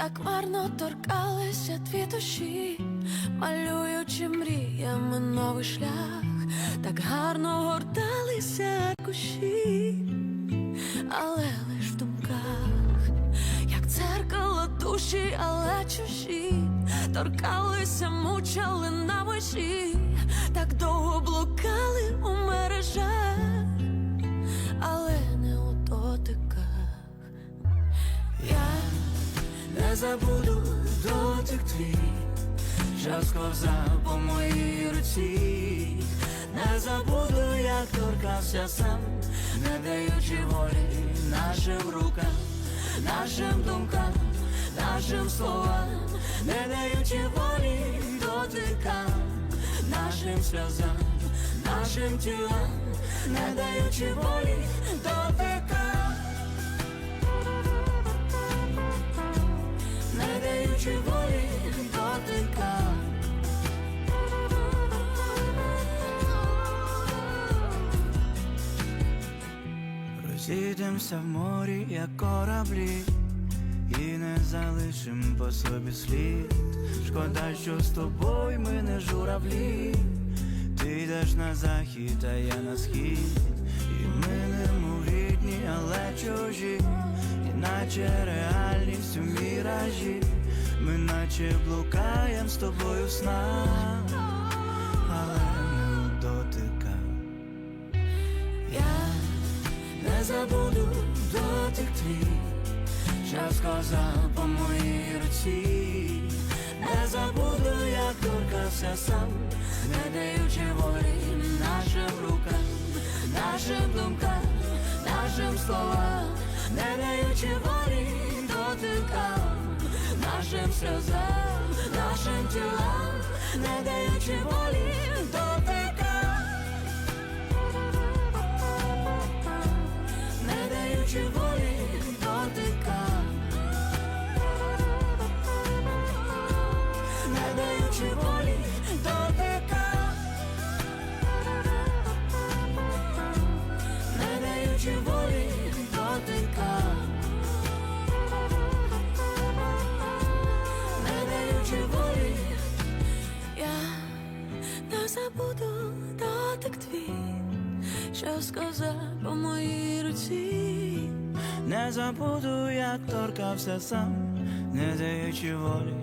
ніжно торкалися дві душі, малюючи мріями новий шлях, так гарно горталися кущі, але лиш в думках, як дзеркало душі, але чужі, торкалися, мучали на межі, так довго блукали у Не забуду дотик твій, що сковзав по моїй руці, не забуду, як торкався сам, не даючи волі нашим рукам, нашим думкам, нашим словам, не даючи волі дотикам, нашим сльозам, нашим тілам, не даючи волі дотикам. Даючи волі дотика. Розійдемося в морі, як кораблі, і не залишим по собі слід. Шкода, що з тобою ми не журавлі. Ти йдеш на захід, а я на схід. І ми не рідні, але чужі, іначе реальність у міражі. Ми наче блукаєм з тобою в снах, але не у дотиках. Я Не забуду дотик твій, що сказав по моїй руці, не забуду, як торкався сам, не даючи волі нашим рукам, нашим думкам, нашим словам, не даючи волі нашим сльозам, нашим тілам, не даючи болі дотикам. не даючи волі дотика, не даючи волі забуду дотик твій, що сказав по моїй руці. Не забуду, як торкався сам, не даючи волі